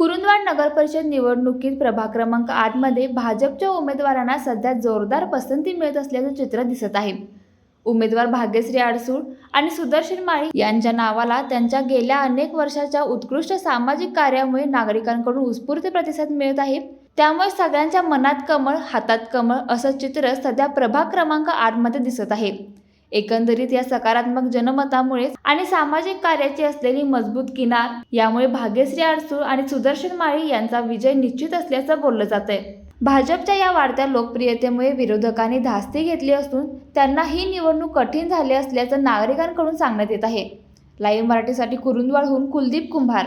कुरुंदवाड नगर परिषद निवडणुकीत प्रभाग क्रमांक आठमध्ये भाजपच्या उमेदवारांना सध्या जोरदार पसंती मिळत असल्याचं चित्र दिसत आहे. उमेदवार भाग्यश्री आडसूळ आणि सुदर्शन माळी यांच्या नावाला त्यांच्या गेल्या अनेक वर्षाच्या उत्कृष्ट सामाजिक कार्यामुळे नागरिकांकडून उत्स्फूर्त प्रतिसाद मिळत आहे. त्यामुळे सगळ्यांच्या मनात कमळ हातात कमळ असं चित्र सध्या प्रभाग क्रमांक आठमध्ये दिसत आहे. एकंदरीत या सकारात्मक जनमतामुळे आणि सामाजिक कार्याची असलेली मजबूत किनार यामुळे भाग्यश्री आडसूळ आणि सुदर्शन माळी यांचा विजय निश्चित असल्याचं बोललं जात आहे भाजपच्या या वाढत्या लोकप्रियतेमुळे विरोधकांनी धास्ती घेतली असून त्यांना ही निवडणूक कठीण झाली असल्याचं नागरिकांकडून सांगण्यात येत आहे. लाईव्ह मराठीसाठी कुरुंदवाडहून कुलदीप कुंभार